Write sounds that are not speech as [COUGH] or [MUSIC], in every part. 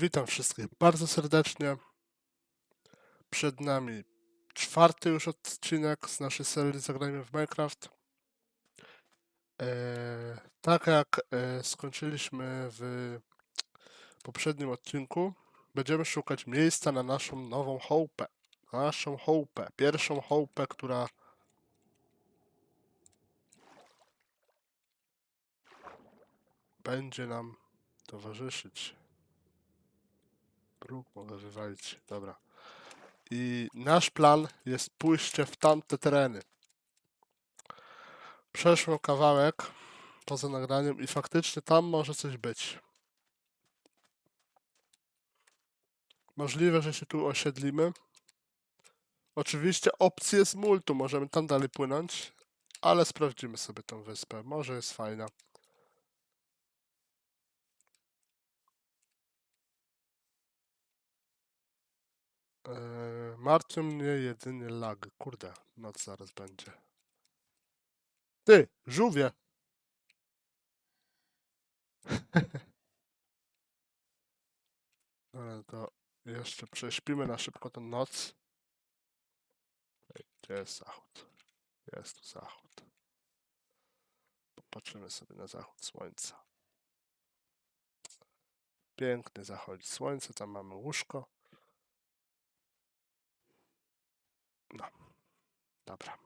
Witam wszystkich bardzo serdecznie. Przed nami czwarty już odcinek z naszej serii Zagrajmy w Minecraft. Eee, tak jak e, skończyliśmy w poprzednim odcinku, będziemy szukać miejsca na naszą nową chałupę. Naszą chałupę. Pierwszą chałupę, która będzie nam towarzyszyć. Próg mogę wywalić. Dobra. I nasz plan jest pójście w tamte tereny. Przeszłem kawałek poza nagraniem i faktycznie tam może coś być. Możliwe, że się tu osiedlimy. Oczywiście opcje z multu, możemy tam dalej płynąć, ale sprawdzimy sobie tą wyspę. Może jest fajna. Eee, martwią mnie jedynie lag. Kurde, noc zaraz będzie. Ty, żółwie! [LAUGHS] Ale to jeszcze prześpimy na szybko tę noc. Gdzie jest zachód? Jest tu zachód. Popatrzymy sobie na zachód słońca. Piękny zachodzi słońce, tam mamy łóżko. No, dobra.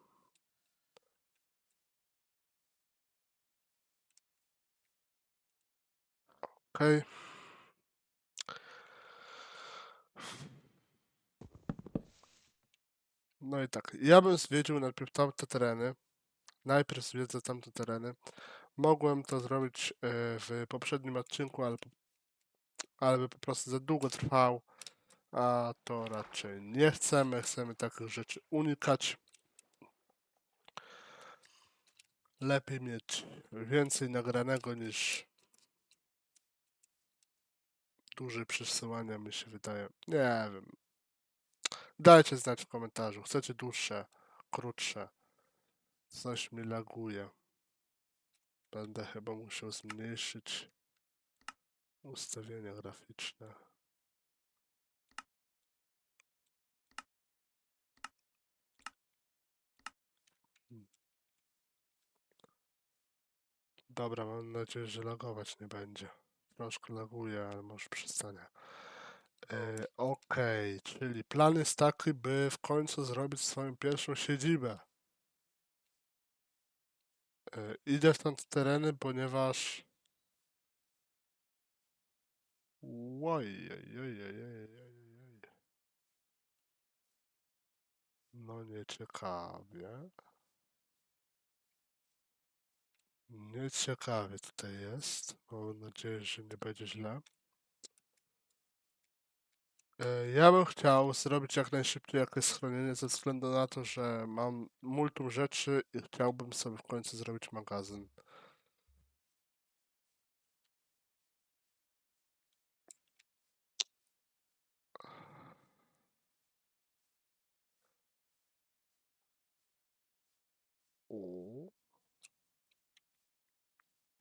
Okej. No i tak, ja bym zwiedził najpierw tamte tereny. Najpierw zwiedzę tamte tereny. Mogłem to zrobić e, w poprzednim odcinku, ale, ale by po prostu za długo trwał. A to raczej nie chcemy. Chcemy takich rzeczy unikać. Lepiej mieć więcej nagranego niż duże przesyłania, mi się wydaje. Nie wiem. Dajcie znać w komentarzu. Chcecie dłuższe, krótsze. Coś mi laguje. Będę chyba musiał zmniejszyć ustawienia graficzne. Dobra, mam nadzieję, że lagować nie będzie. Troszkę laguje, ale może przestanie. E, Okej, czyli plan jest taki, by w końcu zrobić swoją pierwszą siedzibę. E, Idę w tamte tereny, ponieważ... Oj, oj, oj, oj, oj, oj. No nieciekawie. Nieciekawie tutaj jest. Mam nadzieję, że nie będzie źle. E, Ja bym chciał zrobić jak najszybciej jakieś schronienie ze względu na to, że mam multum rzeczy i chciałbym sobie w końcu zrobić magazyn.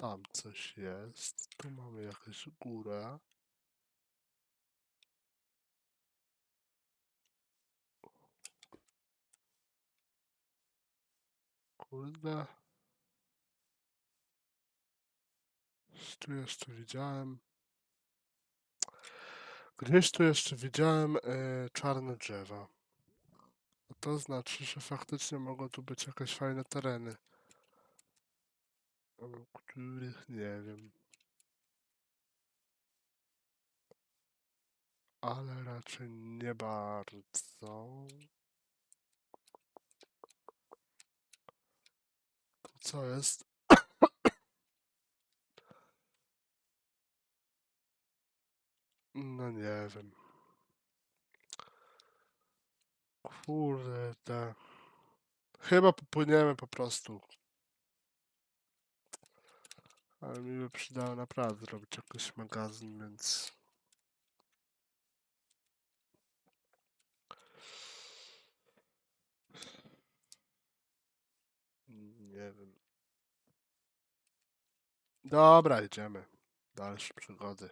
Tam coś jest. Tu mamy jakąś górę. Kurde. Tu jeszcze widziałem. Gdzieś tu jeszcze widziałem e, czarne drzewa. To znaczy, że faktycznie mogą tu być jakieś fajne tereny. O których nie wiem. Ale raczej nie bardzo. Tu co jest? No nie wiem. Kurde. Chyba popłyniemy po prostu. Ale mi by przydało naprawdę zrobić jakiś magazyn, więc... Nie wiem. Dobra, idziemy. Dalsze przygody.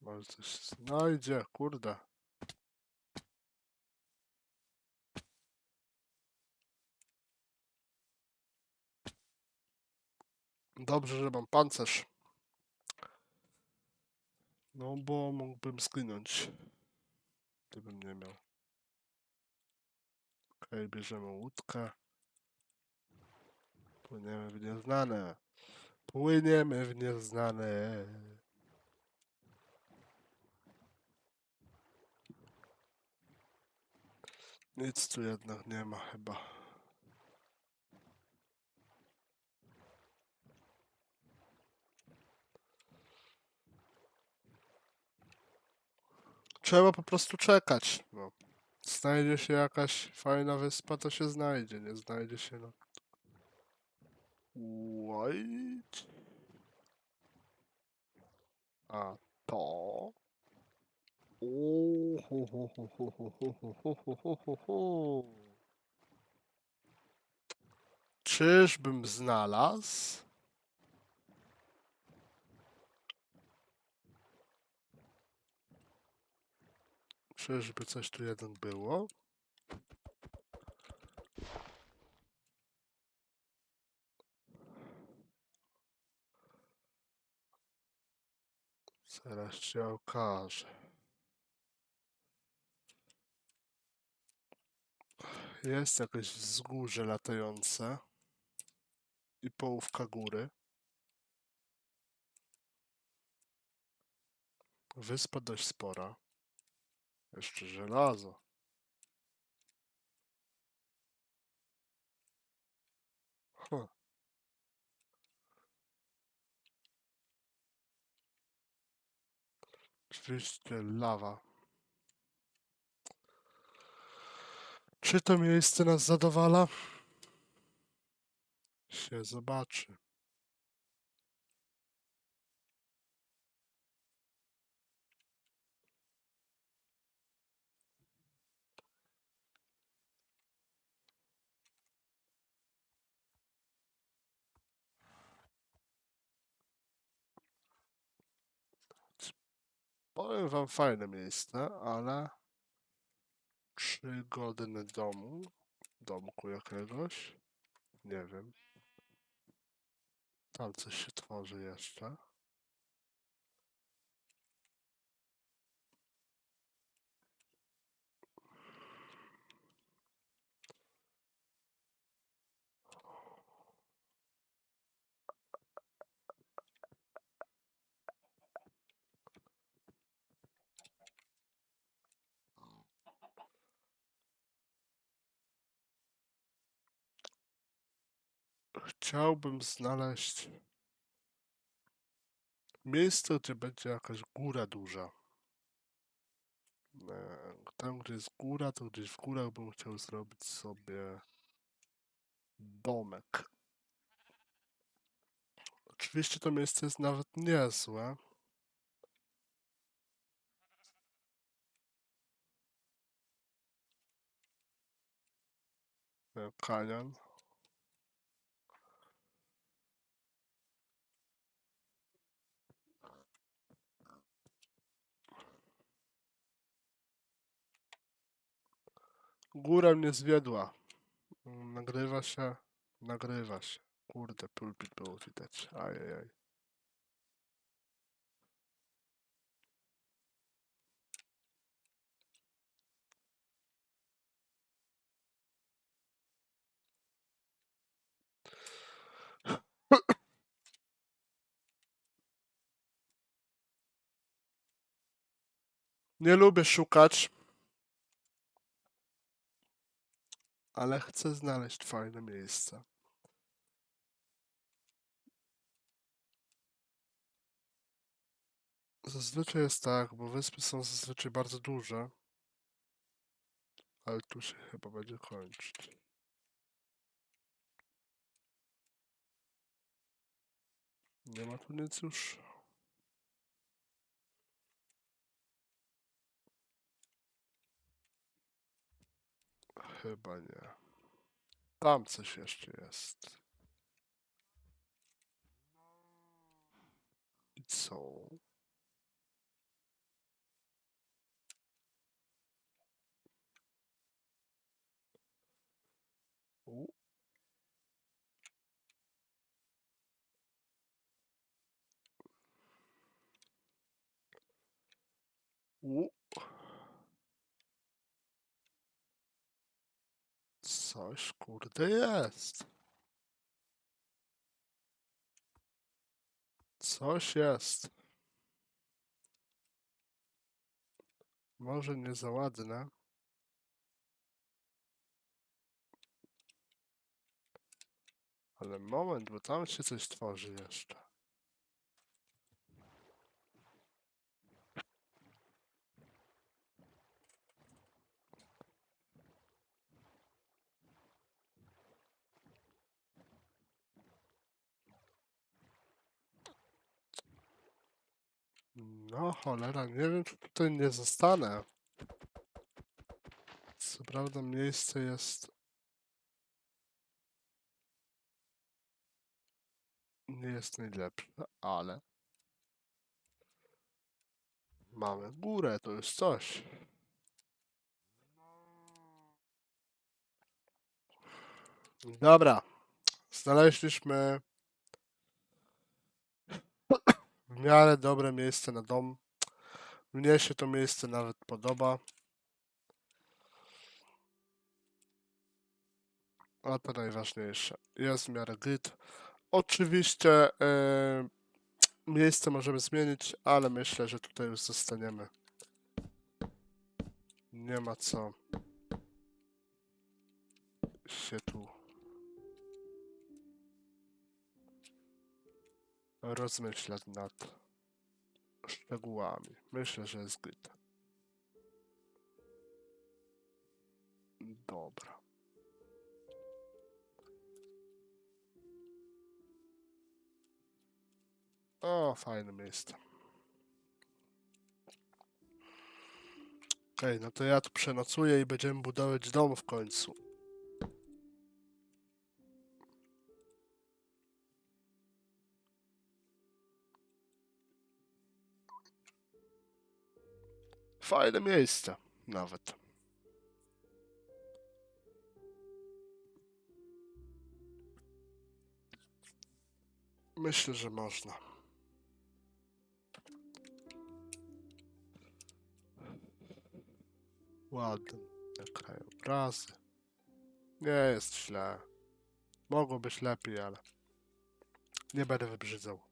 Może coś się znajdzie, kurde. Dobrze, że mam pancerz. No bo mógłbym zginąć. Gdybym nie miał. Okej, bierzemy łódkę. Płyniemy w nieznane. Płyniemy w nieznane. Nic tu jednak nie ma chyba. Trzeba po prostu czekać. No. Znajdzie się jakaś fajna wyspa, to się znajdzie. Nie znajdzie się, no. White. A to. O, ho, Czyżby coś tu jeden było? Zaraz się okaże. Jest jakieś wzgórze latające i połówka góry. Wyspa dość spora. Jeszcze żelazo. Huh. Lawa. Czy to miejsce nas zadowala? Się zobaczy. Powiem wam fajne miejsce, ale czy godny domu? Domku jakiegoś? Nie wiem. Tam coś się tworzy jeszcze. Chciałbym znaleźć miejsce, gdzie będzie jakaś góra duża. E, Tam, gdzie jest góra, to gdzieś w górach bym chciał zrobić sobie domek. Oczywiście to miejsce jest nawet niezłe. E, Kanion. Góra mnie zwiedła. Mm, Nagrywa się, nagrywa się. Kurde, pulpit było widać. Ajajaj. Nie lubię szukać, ale chcę znaleźć fajne miejsce. Zazwyczaj jest tak, bo wyspy są zazwyczaj bardzo duże. Ale tu się chyba będzie kończyć. Nie ma tu nic już. Chyba nie. Tam coś jeszcze jest. I co? U. U. Coś kurde jest. Coś jest. Może nie za ładne. Ale moment, bo tam się coś tworzy jeszcze. No cholera, nie wiem czy tutaj nie zostanę. Co prawda miejsce jest... Nie jest najlepsze, ale... Mamy górę, to już coś. Dobra. Znaleźliśmy w miarę dobre miejsce na dom. Mnie się to miejsce nawet podoba. A to najważniejsze. Jest w miarę git. Oczywiście miejsce możemy zmienić, ale myślę, że tutaj już zostaniemy. Nie ma co się tu rozmyślać nad szczegółami. Myślę, że jest git. Dobra. O, fajne miejsce. Okej, no to ja tu przenocuję i będziemy budować dom w końcu. Fajne miejsce, nawet. Myślę, że można. Ładne krajobrazy. Nie jest źle. Mogło być lepiej, ale nie będę wybrzydzał.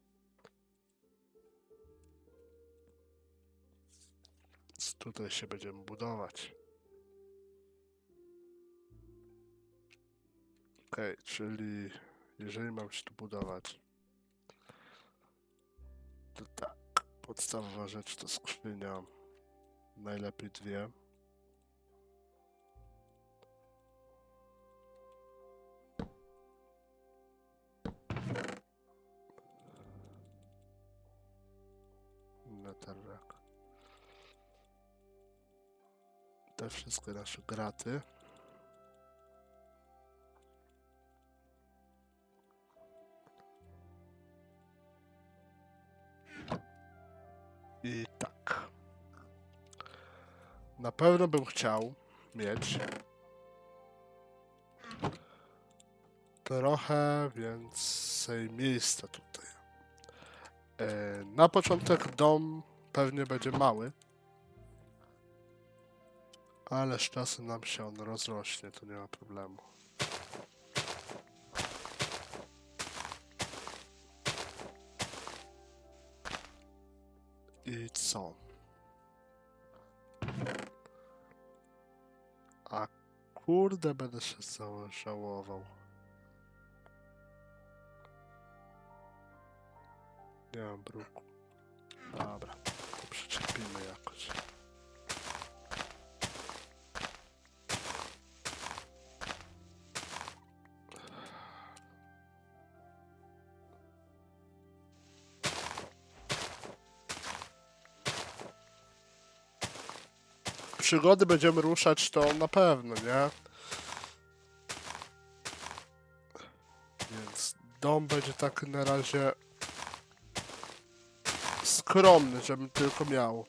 Tutaj się będziemy budować. Okej, czyli jeżeli mam się tu budować, to tak. Podstawowa rzecz to skrzynia. Najlepiej dwie. Te wszystkie nasze graty. I tak. Na pewno bym chciał mieć trochę więcej miejsca tutaj. E, Na początek dom pewnie będzie mały, ale z czasem nam się on rozrośnie, to nie ma problemu. I co? A kurde, będę się cały żałował. Nie mam bruku. Dobra, to przyczepimy jakoś. Przygody będziemy ruszać, to na pewno, nie? Więc dom będzie tak na razie skromny, żebym tylko miał.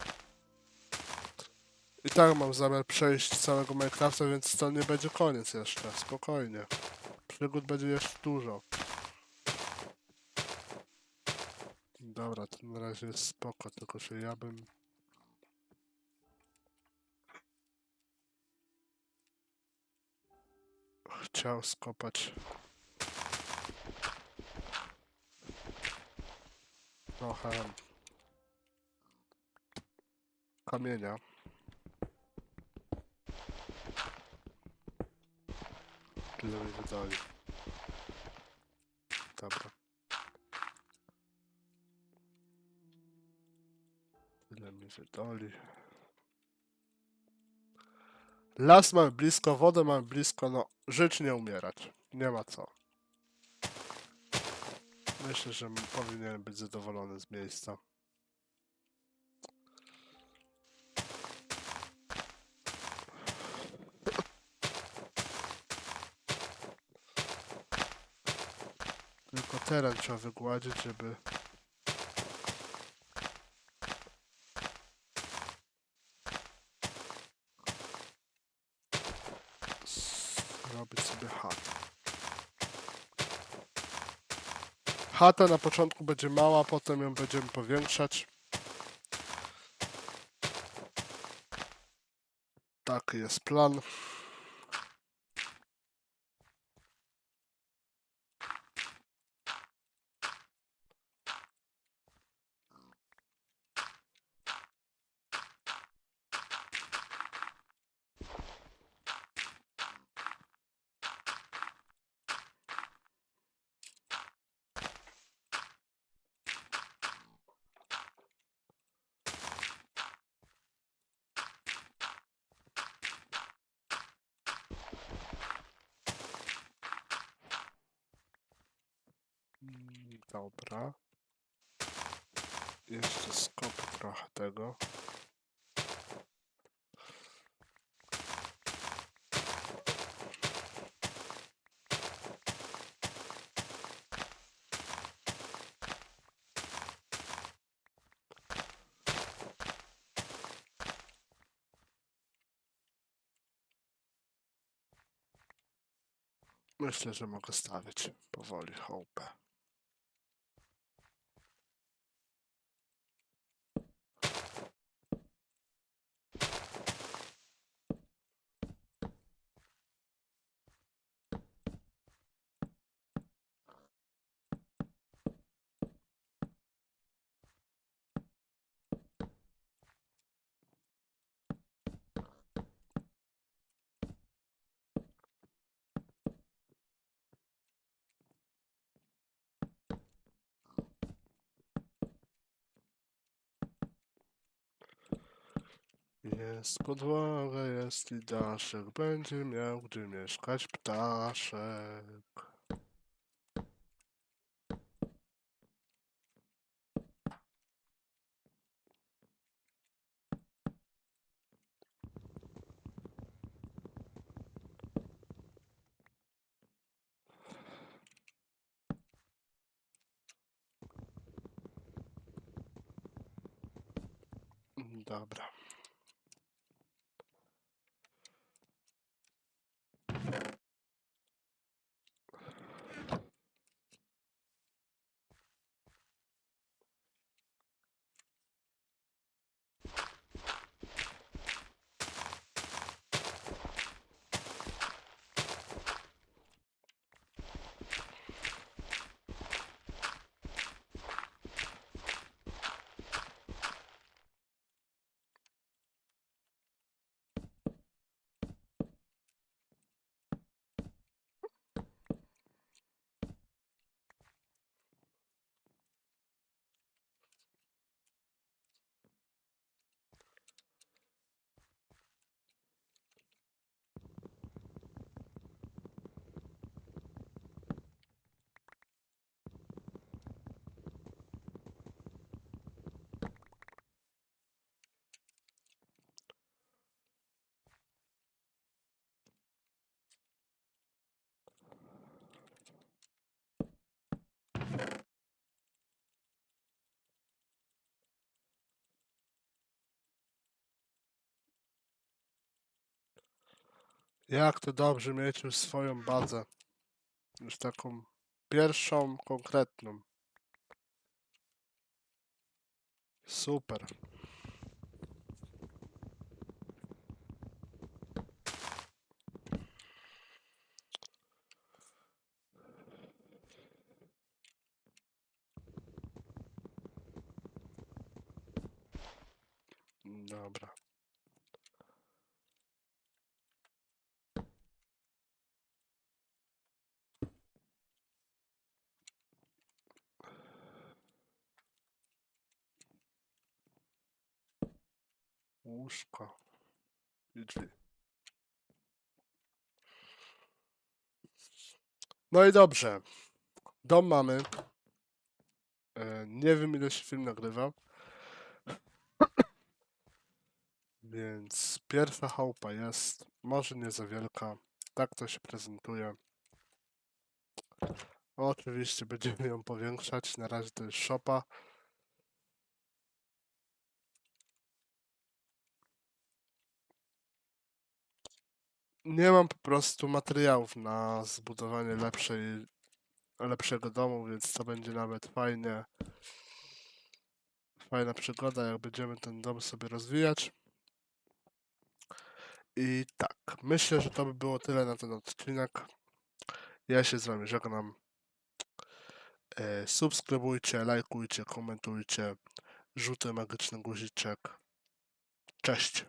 I tak mam zamiar przejść całego Minecrafta, więc to nie będzie koniec jeszcze. Spokojnie. Przygód będzie jeszcze dużo. Dobra, to na razie jest spoko, tylko że ja bym chciał skopać trochę kamienia. Tyle mi wydali. Dobra. Tyle mi wydali. Las mamy blisko, wodę mamy blisko, no żyć nie umierać. Nie ma co. Myślę, że powinienem być zadowolony z miejsca. Tylko teren trzeba wygładzić, żeby... Zrobić sobie chatę. Chata na początku będzie mała, potem ją będziemy powiększać. Taki jest plan. Dobra. Jeszcze skopię trochę tego. Myślę, że mogę stawiać powoli chałupę. Jest podłoga, jest i daszek, będzie miał gdzie mieszkać ptaszek. Dobra. Jak to dobrze mieć już swoją bazę. Już taką pierwszą, konkretną. Super. Dobra. Łóżko. I drzwi. No i dobrze. Dom mamy. E, Nie wiem ile się film nagrywa. Więc pierwsza chałupa jest. Może nie za wielka. Tak to się prezentuje. Oczywiście będziemy ją powiększać. Na razie to jest szopa. Nie mam po prostu materiałów na zbudowanie lepszej, lepszego domu, więc to będzie nawet fajnie. Fajna przygoda, jak będziemy ten dom sobie rozwijać. I tak, myślę, że to by było tyle na ten odcinek. Ja się z wami żegnam. E, subskrybujcie, lajkujcie, komentujcie. Rzuty magiczny guziczek. Cześć.